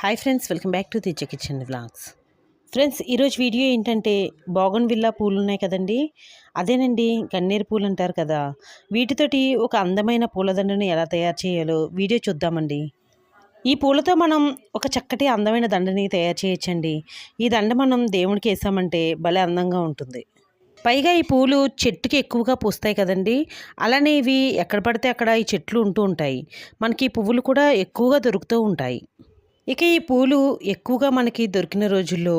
Hi friends welcome back to దిచ్చ kitchen vlogs friends ఈరోజు video ఏంటంటే బాగన్ villa పూలు ఉన్నాయి కదండి? అదేనండి గన్నేరు పూలు అంటారు కదా. వీటితోటి ఒక అందమైన పూలదండను ఎలా తయారు చేయాలో వీడియో చూద్దామండి. ఈ పూలతో మనం ఒక చక్కటి అందమైన దండని తయారు చేయొచ్చండి. ఈ దండ మనం దేవుడికి వేసామంటే భలే అందంగా ఉంటుంది. పైగా ఈ పూలు చెట్టుకి ఎక్కువగా పూస్తాయి కదండి. అలానే ఇవి ఎక్కడ పడితే అక్కడ ఈ చెట్లు ఉంటూ ఉంటాయి. మనకి ఈ పువ్వులు కూడా ఎక్కువగా దొరుకుతూ ఉంటాయి. ఇక ఈ పూలు ఎక్కువగా మనకి దొరికిన రోజుల్లో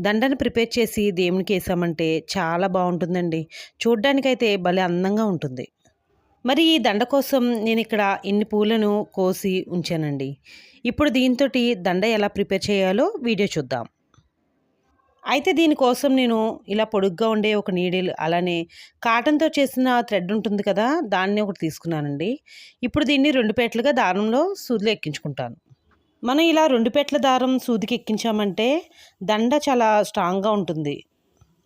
దండను ప్రిపేర్ చేసి దేవునికి వేసామంటే చాలా బాగుంటుందండి. చూడ్డానికైతే భలే అందంగా ఉంటుంది. మరి ఈ దండ కోసం నేను ఇక్కడ ఇన్ని పూలను కోసి ఉంచానండి. ఇప్పుడు దీంతో దండ ఎలా ప్రిపేర్ చేయాలో వీడియో చూద్దాం. అయితే దీనికోసం నేను ఇలా పొడుగ్గా ఉండే ఒక నీడిల్ అలానే కాటన్తో చేసిన థ్రెడ్ ఉంటుంది కదా దాన్ని ఒకటి తీసుకున్నానండి. ఇప్పుడు దీన్ని రెండు పేట్లుగా దారంలో సూదిలో ఎక్కించుకుంటాను. మనం ఇలా రెండు పెట్ల దారం సూదికి ఎక్కించామంటే దండ చాలా స్ట్రాంగ్గా ఉంటుంది.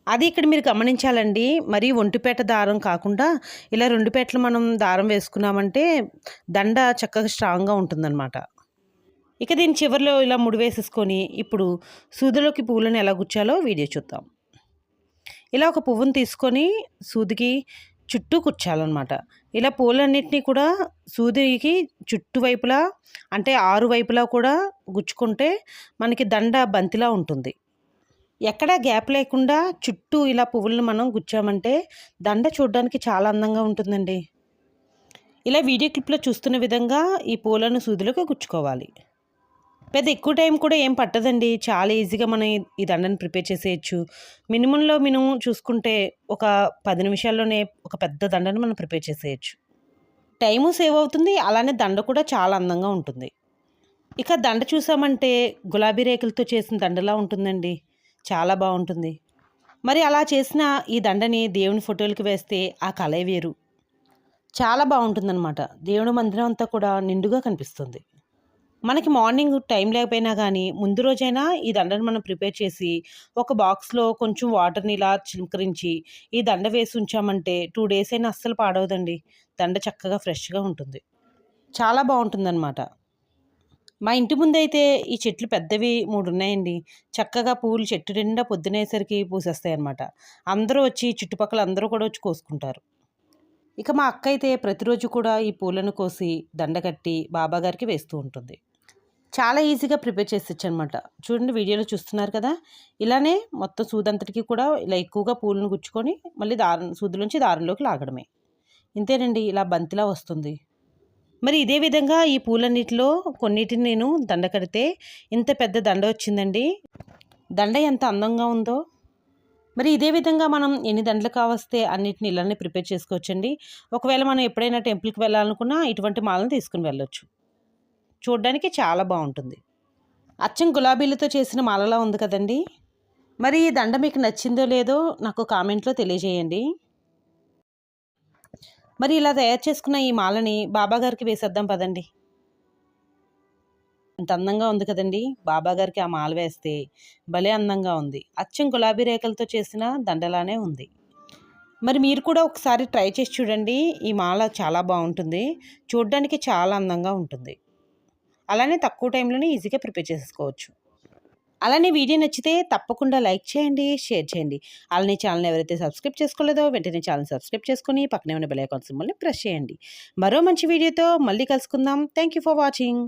అది ఇక్కడ మీరు గమనించాలండి. మరి ఒంటిపేట దారం కాకుండా ఇలా రెండు పేటలు మనం దారం వేసుకున్నామంటే దండ చక్కగా స్ట్రాంగ్గా ఉంటుందన్నమాట. ఇక దీని చివరిలో ఇలా ముడి వేసేసుకొని ఇప్పుడు సూదిలోకి పువ్వులను ఎలా గుచ్చాలో వీడియో చూద్దాం. ఇలా ఒక పువ్వును తీసుకొని సూదికి చుట్టూ కూర్చాలన్నమాట. ఇలా పూలన్నింటినీ కూడా సూదికి చుట్టువైపులా అంటే ఆరు వైపులా కూడా గుచ్చుకుంటే మనకి దండ బంతిలా ఉంటుంది. ఎక్కడ గ్యాప్ లేకుండా చుట్టూ ఇలా పువ్వులను మనం గుచ్చామంటే దండ చూడడానికి చాలా అందంగా ఉంటుందండి. ఇలా వీడియో క్లిప్లో చూస్తున్న విధంగా ఈ పూలను సూదిలోకి గుచ్చుకోవాలి. పెద్ద ఎక్కువ టైం కూడా ఏం పట్టదండి. చాలా ఈజీగా మనం ఈ దండను ప్రిపేర్ చేసేయచ్చు. మినిమంలో మినిమం చూసుకుంటే ఒక పది నిమిషాల్లోనే ఒక పెద్ద దండను మనం ప్రిపేర్ చేసేయచ్చు. టైము సేవ్ అవుతుంది. అలానే దండ కూడా చాలా అందంగా ఉంటుంది. ఇక దండ చూసామంటే గులాబీ రేకులతో చేసిన దండలా ఉంటుందండి. చాలా బాగుంటుంది. మరి అలా చేసిన ఈ దండని దేవుని ఫోటోలకి వేస్తే ఆ కళే వేరు. చాలా బాగుంటుందన్నమాట. దేవుడి మందిరం అంతా కూడా నిండుగా కనిపిస్తుంది. మనకి మార్నింగ్ టైం లేకపోయినా కానీ ముందు రోజైనా ఈ దండను మనం ప్రిపేర్ చేసి ఒక బాక్స్లో కొంచెం వాటర్ని ఇలా చిలకరించి ఈ దండ వేసి ఉంచామంటే టూ డేస్ అయినా అస్సలు పాడవదండి. దండ చక్కగా ఫ్రెష్గా ఉంటుంది. చాలా బాగుంటుందన్నమాట. మా ఇంటి ముందైతే ఈ చెట్లు పెద్దవి మూడు ఉన్నాయండి. చక్కగా పూలు చెట్టు నిండా పొద్దునేసరికి పూసేస్తాయి అన్నమాట అందరూ వచ్చి చుట్టుపక్కల అందరూ కూడా వచ్చి కోసుకుంటారు. ఇక మా అక్క అయితే ప్రతిరోజు కూడా ఈ పూలను కోసి దండకట్టి బాబాగారికి వేస్తూ ఉంటుంది. చాలా ఈజీగా ప్రిపేర్ చేసేచ్చు అనమాట చూడండి వీడియోలో చూస్తున్నారు కదా? ఇలానే మొత్తం సూదంతటికి కూడా ఇలా ఎక్కువగా పూలను గుచ్చుకొని మళ్ళీ దారం సూదులోంచి దారంలోకి లాగడమే. ఇంతేనండి ఇలా బంతిలా వస్తుంది. మరి ఇదే విధంగా ఈ పూలన్నిటిలో కొన్నిటిని నేను దండ కడితే ఇంత పెద్ద దండ వచ్చిందండి. దండ ఎంత అందంగా ఉందో. మరి ఇదే విధంగా మనం ఎన్ని దండలు కావస్తే అన్నిటిని ఇలానే ప్రిపేర్ చేసుకోవచ్చండి. ఒకవేళ మనం ఎప్పుడైనా టెంపుల్కి వెళ్ళాలనుకున్నా ఇటువంటి మాలను తీసుకుని వెళ్ళొచ్చు. చూడడానికి చాలా బాగుంటుంది. అచ్చం గులాబీలతో చేసిన మాలలా ఉంది కదండి. మరి ఈ దండ మీకు నచ్చిందో లేదో నాకు కామెంట్లో తెలియజేయండి. మరి ఇలా తయారు చేసుకున్న ఈ మాలని బాబాగారికి వేసేద్దాం పదండి. అంత అందంగా ఉంది కదండి. బాబాగారికి ఆ మాల వేస్తే భలే అందంగా ఉంది. అచ్చం గులాబీ రేఖలతో చేసిన దండలానే ఉంది. మరి మీరు కూడా ఒకసారి ట్రై చేసి చూడండి. ఈ మాల చాలా బాగుంటుంది. చూడడానికి చాలా అందంగా ఉంటుంది. అలానే తక్కువ టైంలోనే ఈజీగా ప్రిపేర్ చేసుకోవచ్చు అలానే వీడియో నచ్చితే తప్పకుండా లైక్ చేయండి షేర్ చేయండి. అలానే ఛానల్ ఎవరైతే సబ్స్క్రైబ్ చేసుకోలేదో వెంటనే ఛానల్ సబ్స్క్రైబ్ చేసుకుని పక్కనే ఉన్న బెల్ ఐకాన్ సింబల్ని ప్రెస్ చేయండి. మరో మంచి వీడియోతో మళ్ళీ కలుసుకుందాం. Thank you for watching.